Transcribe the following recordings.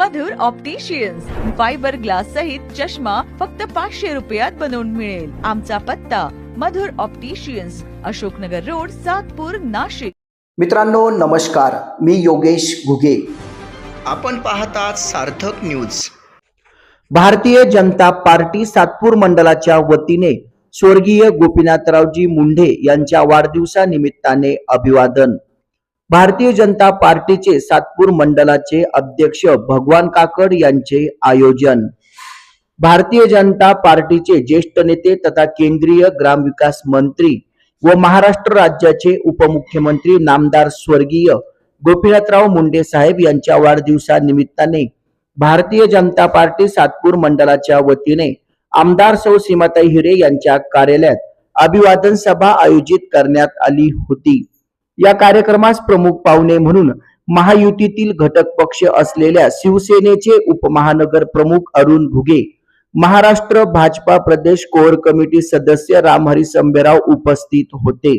मधुर opticians fibre glass सहित चष्मा फक्त पाचशे रुपयात बनवून मिळेल. आमचा पत्ता मधुर ऑप्टिशियन्स अशोकनगर रोड सातपूर नाशिक. मित्रांनो नमस्कार. मी योगेश घुगे. आपण पाहतात सार्थक न्यूज भारतीय जनता पार्टी सातपूर मंडलाच्या वतीने स्वर्गीय गोपीनाथरावजी मुंढे यांच्या वाढदिवसानिमित्ताने अभिवादन. भारतीय जनता पार्टीचे सातपूर मंडलाचे अध्यक्ष भगवान काकड यांचे आयोजन. भारतीय जनता पार्टीचे ज्येष्ठ नेते तथा केंद्रीय ग्रामविकास मंत्री व महाराष्ट्र राज्याचे उपमुख्यमंत्री नामदार स्वर्गीय गोपीनाथराव मुंडे साहेब यांच्या वाढदिवसानिमित्ताने भारतीय जनता पार्टी सातपूर मंडळाच्या वतीने आमदार सौ सीमाताई हिरे यांच्या कार्यालयात अभिवादन सभा आयोजित करण्यात आली होती. या कार्यक्रमास प्रमुख पाहुणे म्हणून महायुतीतील घटक पक्ष असलेल्या शिवसेनेचे उपमहानगर प्रमुख अरुण भुगे महाराष्ट्र भाजपा प्रदेश कोर कमिटी सदस्य रामहरी संबेराव उपस्थित होते.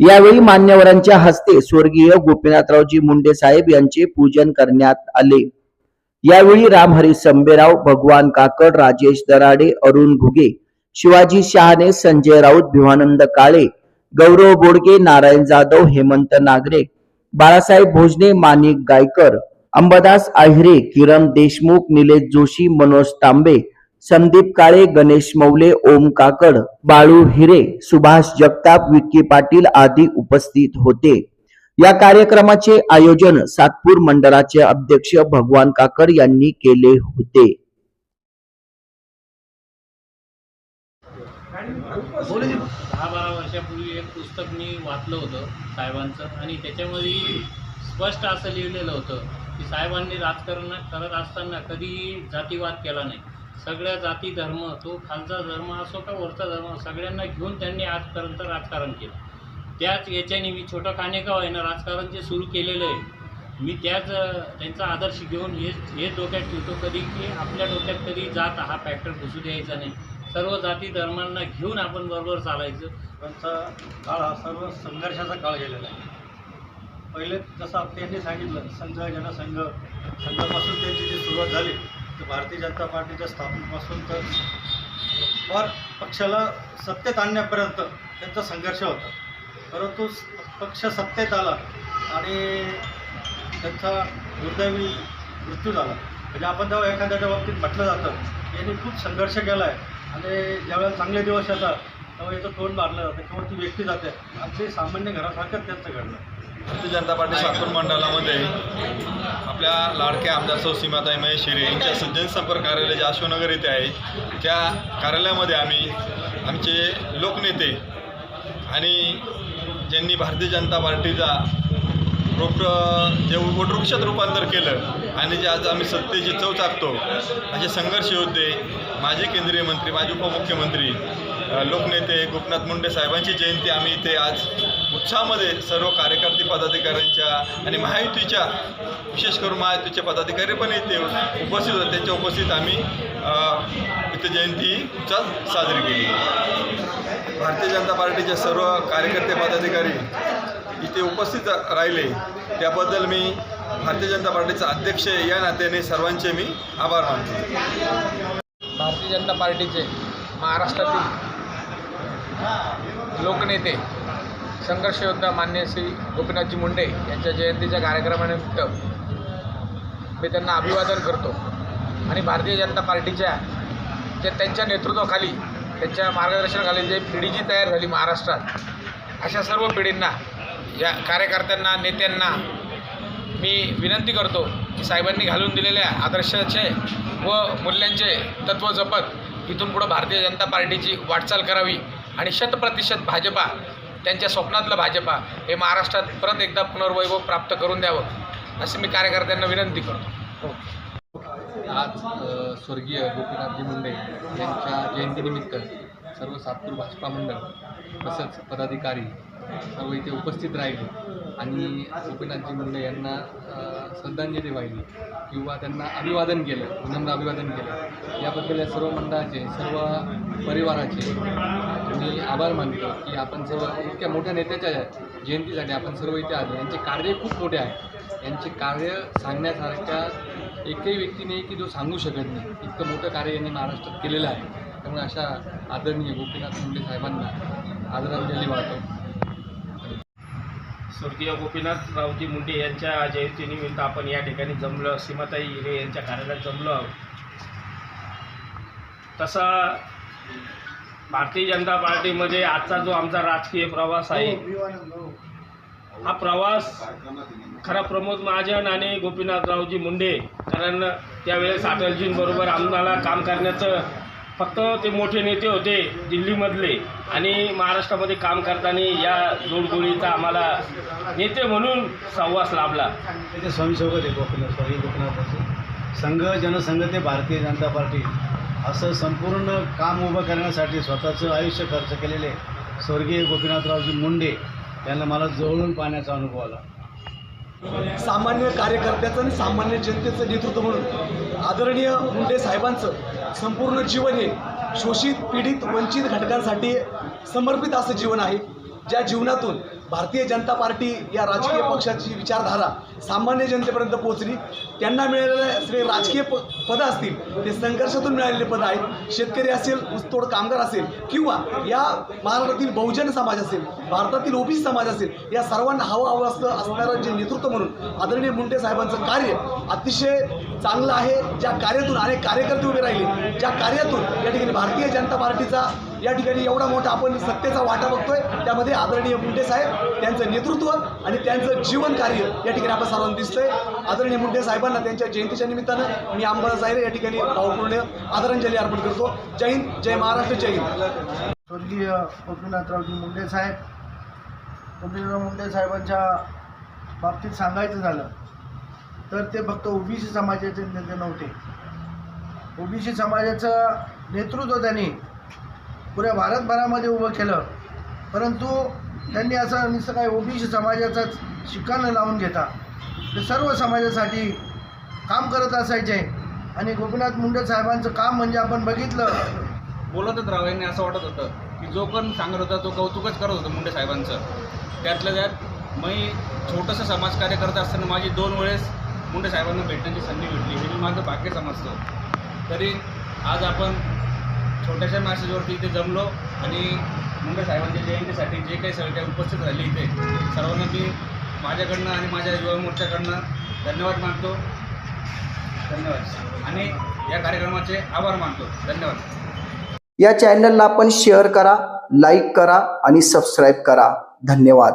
यावेळी मान्यवरांच्या हस्ते स्वर्गीय गोपीनाथरावजी मुंडे साहेब यांचे पूजन करण्यात आले. यावेळी रामहरी संबेराव भगवान काकड राजेश दराडे अरुण घुगे शिवाजी शहाणे संजय राऊत भिवानंद काळे गौरव बोडके नारायण जाधव हेमंत नागरे बाळासाहेब भोजने माणिक गायकर अंबादास आहिरे किरण देशमुख निलेश जोशी मनोज तांबे संदीप काळे गणेश मौले ओम काकड बाळू हिरे सुभाष जगताप विक्की पाटील आदी उपस्थित होते. या कार्यक्रमाचे आयोजन सातपूर मंडळाचे अध्यक्ष भगवान काकड यांनी केले होते. पुस्तक मी वाचलं होतं साहेबांचं आणि त्याच्यामध्ये स्पष्ट असं लिहिलेलं होतं की साहेबांनी राजकारण करत असताना कधीही जातीवाद केला नाही. सगळ्या जाती धर्म तो खालचा धर्म असो का वरचा धर्म सगळ्यांना घेऊन त्यांनी आजपर्यंत राजकारण केलं. त्याच याच्याने मी छोटं खाणेगाव आहे ना राजकारण जे सुरू केलेलं आहे मी त्याच त्यांचा आदर्श घेऊन हे हे डोक्यात ठेवतो कधी की आपल्या डोक्यात कधी जात हा फॅक्टर घुसू द्यायचा नाही. सर्व जाती धर्मांना घेऊन आपण बरोबर चालायचं. त्यांचा काळ हा सर्व संघर्षाचा काळ गेलेला आहे. पहिले जसं त्यांनी सांगितलं संघ जनसंघ संघापासून त्यांची जी सुरुवात झाली तर भारतीय जनता पार्टीच्या स्थापनेपासून तर पर पक्षाला सत्तेत आणण्यापर्यंत त्यांचा संघर्ष होता. परंतु पक्ष सत्तेत आला आणि त्यांचा दुर्दैवी मृत्यू झाला. म्हणजे आपण जेव्हा एखाद्याच्या बाबतीत म्हटलं जातं यांनी खूप संघर्ष केला आहे. आणि ज्यावेळेला चांगले दिवस येतात तेव्हा याचं तोंड मारलं जातं किंवा ती व्यक्ती जाते. अगदी सामान्य घरासारखंच त्यांचं घडलं. भारतीय जनता पार्टी सातपूर मंडळामध्ये आपल्या लाडक्या आमदार सौ सीमाताई महेश शिरे यांच्या सज्जन कार्यालय जे अशोकनगर येथे आहे त्या कार्यालयामध्ये आम्ही आमचे लोकनेते आणि ज्यांनी भारतीय जनता पार्टीचा रोप जे वटवृक्षात रूपांतर केलं आणि जे आज आम्ही सत्तेची चव चाकतो असे संघर्ष होते. माजी केंद्रीय मंत्री माजी उपमुख्यमंत्री लोकनेते गोपनाथ मुंडे साहेबांची जयंती आम्ही इथे आज उत्साहामध्ये सर्व कार्यकर्ते पदाधिकाऱ्यांच्या आणि महायुतीच्या विशेष करून महायुतीचे पदाधिकारी पण इथे उपस्थित होते. त्यांच्या उपस्थित आम्ही इथे जयंती उत्साहात साजरी केली. भारतीय जनता पार्टीचे सर्व कार्यकर्ते पदाधिकारी इथे उपस्थित राहिले. त्याबद्दल मी भारतीय जनता पार्टीचा अध्यक्ष या नात्याने सर्वांचे मी आभार मानतो. भारतीय जनता पार्टीचे महाराष्ट्रातील लोकनेते संघर्षयोद्धा मान्य श्री गोपीनाथजी मुंडे यांच्या जयंतीच्या कार्यक्रमानिमित्त मी त्यांना अभिवादन करतो. आणि भारतीय जनता पार्टीच्या ज्या त्यांच्या नेतृत्वाखाली त्यांच्या मार्गदर्शनाखाली जे पिढी जी तयार झाली महाराष्ट्रात अशा सर्व पिढींना या कार्यकर्त्यांना नेत्यांना मी विनंती करतो की साहेबांनी घालून दिलेल्या आदर्शाचे व मूल्यांचे तत्त्व जपत इथून पुढं भारतीय जनता पार्टीची वाटचाल करावी आणि शतप्रतिशत भाजपा त्यांच्या स्वप्नातलं भाजपा हे महाराष्ट्रात परत एकदा पुनर्वैभव प्राप्त करून द्यावं अशी मी कार्यकर्त्यांना विनंती करतो. हो आज स्वर्गीय गोपीनाथजी मुंडे यांच्या जयंतीनिमित्त सर्व सातपूर भाजपा मंडळ तसंच पदाधिकारी सर्व इथे उपस्थित राहिले. आणि गोपीनाथजी मुंडे यांना श्रद्धांजली वाहिली किंवा त्यांना अभिवादन केलं विनम्र अभिवादन केलं. याबद्दल या सर्व मंडळाचे सर्व परिवाराचे मी आभार मानतो की आपण सर्व इतक्या मोठ्या नेत्याच्या जयंतीसाठी आपण सर्व इथे आलो. यांचे कार्य खूप मोठे आहे. यांचे कार्य सांगण्यासारख्या एकही व्यक्ती नाही की जो सांगू शकत नाही इतकं मोठं कार्य यांनी महाराष्ट्रात केलेलं आहे. त्यामुळे अशा आदरणीय गोपीनाथ मुंडे साहेबांना आदरांजली वाहतो. स्वर्गीय गोपीनाथरावजी मुंडे यांच्या जयंतीनिमित्त आपण या ठिकाणी जमलो. सीमाताई हिरे यांच्या कार्यालयात जमलो आहोत. तसा भारतीय जनता पार्टीमध्ये आजचा जो आमचा राजकीय प्रवास आहे हा प्रवास खरा प्रमोद महाजन आणि गोपीनाथरावजी मुंडे कारण त्यावेळेस अटलजींबरोबर आम्हाला काम करण्याचं फक्त ते मोठे नेते होते दिल्लीमधले आणि महाराष्ट्रामध्ये काम करताना या जोडगोळीचा आम्हाला नेते म्हणून सहवास लाभला. त्याचे स्वयंसेवक आहे गोपीनाथ स्वामी गोपीनाथाचे संघ जनसंघ ते भारतीय जनता पार्टी. असं संपूर्ण काम उभं करण्यासाठी स्वतःचं आयुष्य खर्च केलेले स्वर्गीय गोपीनाथरावजी मुंडे यांना मला जवळून पाहण्याचा अनुभव आला. सामान्य कार्यकर्त्याचं आणि सामान्य जनतेचं नेतृत्व म्हणून आदरणीय मुंडे साहेबांचं संपूर्ण जीवन हे शोषित पीडित वंचित घटकांसाठी समर्पित असं जीवन आहे. ज्या जीवनातून भारतीय जनता पार्टी या राजकीय पक्षाची विचारधारा सामान्य जनतेपर्यंत पोहोचली. त्यांना मिळालेले सगळे राजकीय प पदं असतील ते संघर्षातून मिळालेले पदं आहेत. शेतकरी असेल ऊसतोड कामगार असेल किंवा या महाराष्ट्रातील बहुजन समाज असेल भारतातील ओबीसी समाज असेल या सर्वांना हवं हवं असतं असणारं जे नेतृत्व म्हणून आदरणीय मुंडे साहेबांचं कार्य अतिशय चांगलं आहे. ज्या कार्यातून अनेक कार्यकर्ते उभे राहिले ज्या कार्यातून या ठिकाणी भारतीय जनता पार्टीचा या ठिकाणी एवढा मोठा आपण सत्तेचा वाटा बघतोय. त्यामध्ये आदरणीय मुंडे साहेब त्यांचं नेतृत्व आणि त्यांचं जीवन कार्य या ठिकाणी आपण सर्वांना दिसतंय. आदरणीय मुंडे साहेबांना त्यांच्या जयंतीच्या निमित्तानं मी अंबादास जाहीर या ठिकाणी भावपूर्ण आदरांजली अर्पण करतो. जय हिंद जय महाराष्ट्र जय हिंद. स्वर्गीय गोपीनाथरावजी मुंडे साहेब गोपीनाथराव मुंडे साहेबांच्या बाबतीत सांगायचं झालं तर ते फक्त ओबीसी समाजाचे नेते नव्हते. ओबीसी समाजाचं नेतृत्व त्यांनी पुऱ्या भारतभरामध्ये उभं केलं. परंतु त्यांनी असं नुसतं काय ओबीसी समाजाचाच शिकानं लावून घेता ते सर्व समाजासाठी काम करत असायचे. आणि गोपीनाथ मुंडे साहेबांचं काम म्हणजे आपण बघितलं. बोलतच राहावं यांनी असं वाटत होतं की जो पण सांगत होता तो कौतुकच करत होता मुंडे साहेबांचं. त्यातल्या त्यात मी छोटंसं समाजकार्य करत असताना माझी दोन वेळेस मुंडे साहेबांना भेटण्याची संधी भेटली हे मी माझं भाग्य समजतो. तरी आज आपण छोट्याशा मॅसेजवरती इथे जमलो आणि मुंबई साहेबांच्या जयंतीसाठी जे काही सगळे उपस्थित राहिले इथे सर्वांना मी माझ्याकडनं आणि माझ्या युवा मोर्चाकडनं धन्यवाद मानतो. धन्यवाद. आणि या कार्यक्रमाचे आभार मानतो. धन्यवाद. या चॅनलला आपण शेअर करा लाईक करा आणि सबस्क्राईब करा. धन्यवाद.